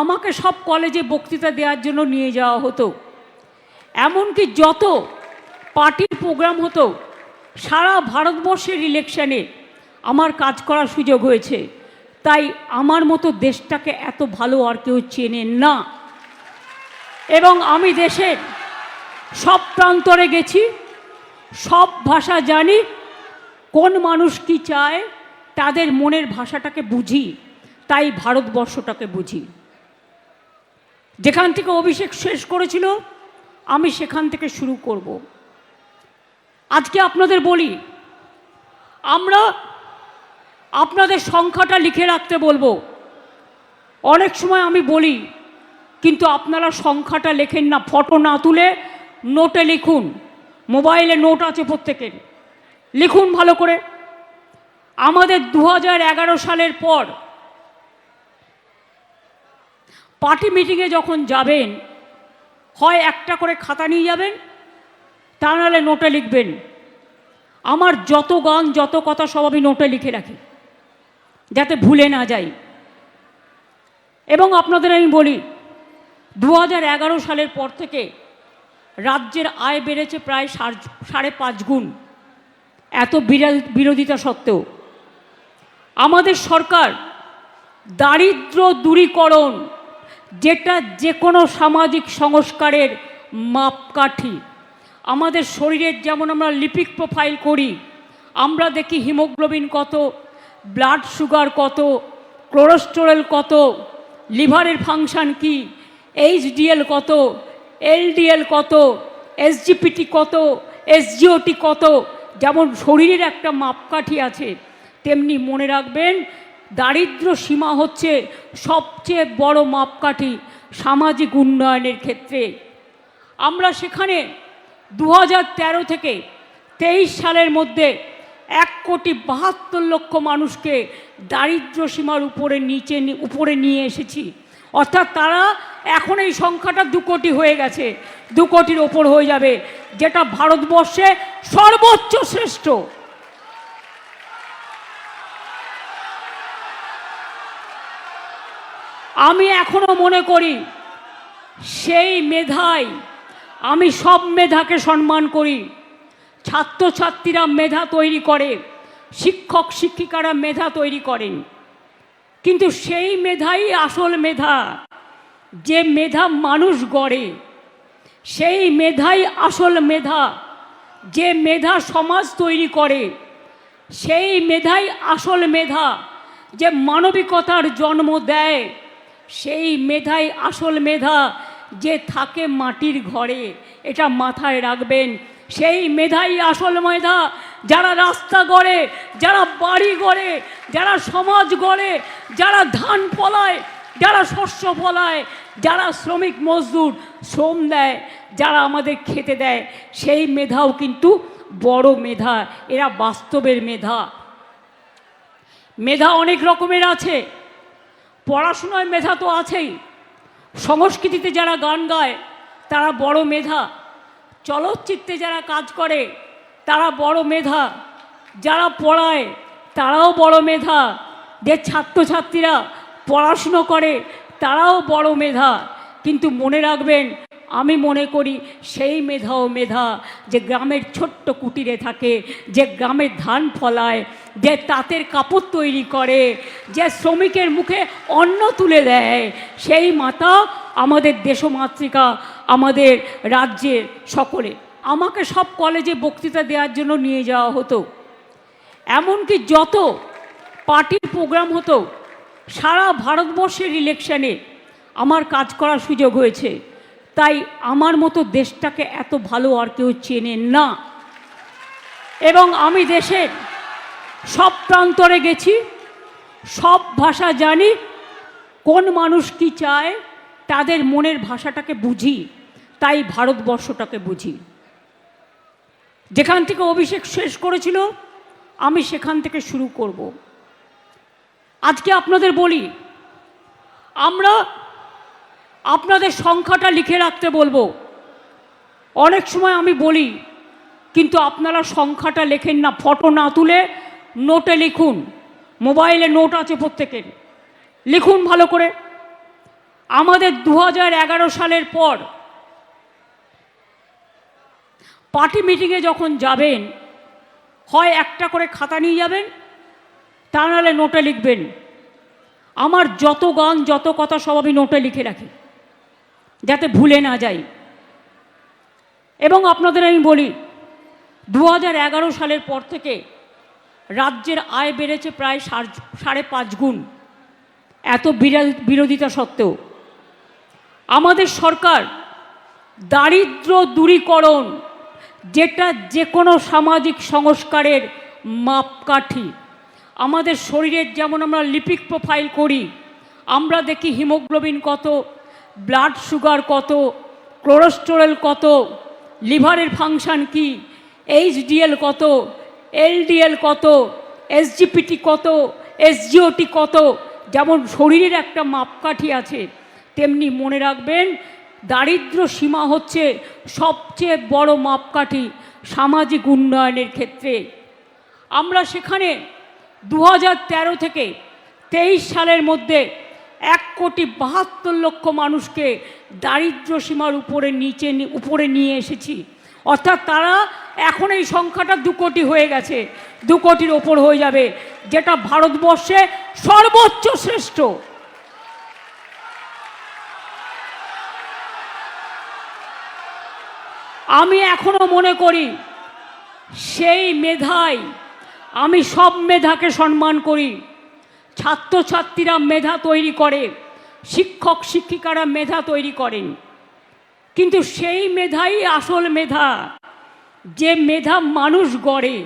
আমাকে সব কলেজে বক্তৃতা দেওয়ার জন্য নিয়ে যাওয়া হতো। এমনকি যত পার্টির প্রোগ্রাম হতো, সারা ভারতবর্ষের ইলেকশনে আমার কাজ করার সুযোগ হয়েছে। তাই আমার মতো দেশটাকে এত ভালো আর কেউ চেনে না। এবং আমি দেশের সব প্রান্তরে গেছি, সব ভাষা জানি, কোন মানুষ কি চায়, তাদের মনের ভাষাটাকে বুঝি, তাই ভারতবর্ষটাকে বুঝি। যেখান থেকে অভিষেক শেষ করেছিল, আমি সেখান থেকে শুরু করব। আজকে আপনাদের বলি, আমরা আপনাদের সংখ্যাটা লিখে রাখতে বলব। অনেক সময় আমি বলি, কিন্তু আপনারা সংখ্যাটা লেখেন না, ফটো না তুলে নোটে লিখুন। মোবাইলে নোট আছে প্রত্যেকের। লিখুন ভালো করে। আমাদের দু হাজার এগারো সালের পর পার্টি মিটিংয়ে যখন যাবেন, হয় একটা করে খাতা নিয়ে যাবেন, তা নাহলে নোটে লিখবেন। আমার যত গান, যত কথা সব আমি নোটে লিখে রাখি, যাতে ভুলে না যাই। এবং আপনাদের আমি বলি দু হাজার এগারো সালের পর থেকে রাজ্যের আয় বেড়েছে প্রায় সাড়ে পাঁচ গুণ, এত বিরা- বিরোধিতা সত্ত্বেও। আমাদের সরকার দারিদ্র দূরীকরণ যেটা যে কোনো সামাজিক সংস্কারের মাপকাঠি। আমাদের শরীরের যেমন আমরা লিপিক প্রোফাইল করি, আমরা দেখি হিমোগ্লোবিন কত, ব্লাড সুগার কত, কোলেস্টেরল কত, লিভারের ফাংশন কি এইচডিএল কত এলডিএল কত এসজিপিটি কত এসজিওটি কত, যেমন শরীরের একটা মাপকাঠি আছে, তেমনি মনে রাখবেন দারিদ্র সীমা হচ্ছে সবচেয়ে বড় মাপকাঠি সামাজিক উন্নয়নের ক্ষেত্রে। আমরা সেখানে দু থেকে তেইশ সালের মধ্যে এক কোটি বাহাত্তর লক্ষ মানুষকে দারিদ্র সীমার উপরে নিচে উপরে নিয়ে এসেছি। অর্থাৎ তারা এখন এই সংখ্যাটা দু কোটি হয়ে গেছে, দু কোটির ওপর হয়ে যাবে, যেটা ভারতবর্ষে সর্বোচ্চ শ্রেষ্ঠ। আমি এখনও মনে করি সেই মেধাই, আমি সব মেধাকে সম্মান করি। ছাত্রছাত্রীরা মেধা তৈরি করে, শিক্ষক শিক্ষিকারা মেধা তৈরি করেন কিন্তু সেই মেধাই আসল মেধা, যে মেধা মানুষ গড়ে। সেই মেধাই আসল মেধা, যে মেধা সমাজ তৈরি করে। সেই মেধাই আসল মেধা, যে মানবিকতার জন্ম দেয়। সেই মেধাই আসল মেধা যে থাকে মাটির ঘরে, এটা মাথায় রাখবেন। সেই মেধাই আসল মেধা যারা রাস্তা গড়ে, যারা বাড়ি গড়ে, যারা সমাজ গড়ে, যারা ধান ফলায়, যারা শস্য ফলায়, যারা শ্রমিক মজদুর শ্রম দেয়, যারা আমাদের খেতে দেয়, সেই মেধাও কিন্তু বড় মেধা, এরা বাস্তবের মেধা। মেধা অনেক রকমের আছে। পড়াশোনায় মেধা তো আছেই। সংস্কৃতিতে যারা গান গায়, তারা বড় মেধা। চলচ্চিত্রে যারা কাজ করে, তারা বড় মেধা। যারা পড়ায়, তারাও বড় মেধা। যে ছাত্রছাত্রীরা পড়াশুনো করে, তারাও বড় মেধা। কিন্তু মনে রাখবেন আমি মনে করি সেই মেধাও মেধা যে গ্রামের ছোট্ট কুটিরে থাকে, যে গ্রামের ধান ফলায়, যে তাঁতের কাপড় তৈরি করে, যে শ্রমিকের মুখে অন্ন তুলে দেয়, সেই মাতা আমাদের দেশমাতৃকা, আমাদের রাজ্যের সকলে। আমাকে সব কলেজে বক্তৃতা দেওয়ার জন্য নিয়ে যাওয়া হতো। এমনকি যত পার্টির প্রোগ্রাম হতো, সারা ভারতবর্ষের ইলেকশনে আমার কাজ করার সুযোগ হয়েছে। তাই আমার মতো দেশটাকে এত ভালো আর কেউ চেনে না। এবং আমি দেশের সব প্রান্তরে গেছি, সব ভাষা জানি, কোন মানুষ কি চায় তাদের মনের ভাষাটাকে বুঝি, তাই ভারতবর্ষটাকে বুঝি। যেখান থেকে অভিষেক শেষ করেছিল, আমি সেখান থেকে শুরু করব। আজকে আপনাদের বলি, আমরা আপনাদের সংখ্যাটা লিখে রাখতে বলব। অনেক সময় আমি বলি, কিন্তু আপনারা সংখ্যাটা লেখেন না, ফটো না তুলে নোটে লিখুন। মোবাইলে নোট আছে প্রত্যেকের। লিখুন ভালো করে। আমাদের দু সালের পর পার্টি মিটিংয়ে যখন যাবেন, হয় একটা করে খাতা নিয়ে যাবেন, তা নাহলে নোটে লিখবেন। আমার যত গান, যত কথা সব আমি নোটে লিখে রাখি। যাতে ভুলে না যাই। এবং আপনাদের আমি বলি দু সালের পর থেকে রাজ্যের আয় বেড়েছে প্রায় সাড়ে পাঁচ গুণ। এত বিরা- বিরোধিতা সত্ত্বেও। আমাদের সরকার দারিদ্র দূরীকরণ যেটা যে কোনো সামাজিক সংস্কারের মাপকাঠি। আমাদের শরীরের যেমন আমরা লিপিক প্রোফাইল করি, আমরা দেখি হিমোগ্লোবিন কত ব্লাড সুগার কত কোলেস্টেরল কত লিভারের ফাংশন কি এইচডিএল কত এলডিএল কত এসজিপিটি কত এসজিওটি কত, যেমন শরীরের একটা মাপকাঠি আছে, তেমনি মনে রাখবেন দারিদ্র সীমা হচ্ছে সবচেয়ে বড় মাপকাঠি সামাজিক উন্নয়নের ক্ষেত্রে। আমরা সেখানে দু থেকে তেইশ সালের মধ্যে এক কোটি বাহাত্তর লক্ষ মানুষকে দারিদ্র সীমার উপরে নিচে উপরে নিয়ে এসেছি। অর্থাৎ তারা এখন এই সংখ্যাটা দু কোটি হয়ে গেছে, দু কোটির ওপর হয়ে যাবে, যেটা ভারতবর্ষে সর্বোচ্চ শ্রেষ্ঠ। আমি এখনও মনে করি, সেই মেধাই আমি সব মেধাকে সম্মান করি। ছাত্রছাত্রীরা মেধা তৈরি করে, শিক্ষক শিক্ষিকারা মেধা তৈরি করেন। কিন্তু সেই মেধাই আসল মেধা। যে মেধা মানুষ গড়ে,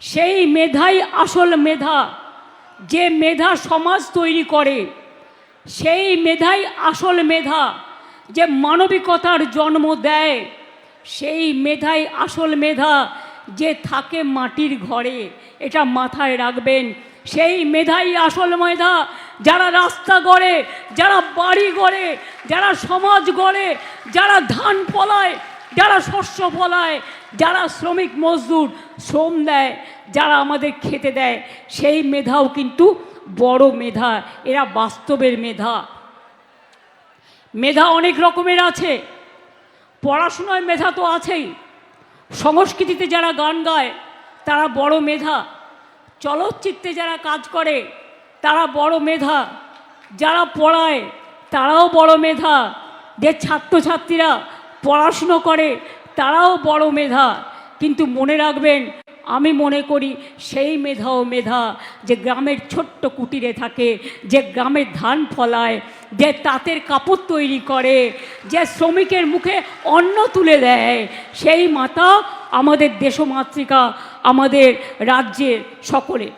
সেই মেধাই আসল মেধা। যে মেধা সমাজ তৈরি করে, সেই মেধাই আসল মেধা। যে মানবিকতার জন্ম দেয়, সেই মেধাই আসল মেধা। যে থাকে মাটির ঘরে, এটা মাথায় রাখবেন। সেই মেধাই আসল মেধা যারা রাস্তা গড়ে, যারা বাড়ি গড়ে, যারা সমাজ গড়ে, যারা ধান ফলায়, যারা শস্য ফলায়, যারা শ্রমিক মজদুর শ্রম দেয়, যারা আমাদের খেতে দেয়, সেই মেধাও কিন্তু বড় মেধা, এরা বাস্তবের মেধা। মেধা অনেক রকমের আছে, পড়াশোনায় মেধা তো আছেই, সংস্কৃতিতে যারা গান গায়, তারা বড় মেধা। চলচ্চিত্রে যারা কাজ করে, তারা বড় মেধা। যারা পড়ায়, তারাও বড় মেধা। যে ছাত্রছাত্রীরা পড়াশুনো করে, তারাও বড় মেধা। কিন্তু মনে রাখবেন, আমি মনে করি সেই মেধাও মেধা যে গ্রামের ছোট্ট কুটিরে থাকে, যে গ্রামের ধান ফলায়, যে তাঁতের কাপড় তৈরি করে, যে শ্রমিকের মুখে অন্ন তুলে দেয়, সেই মাতা আমাদের দেশমাতৃকা আমাদের রাজ্যের সকলে।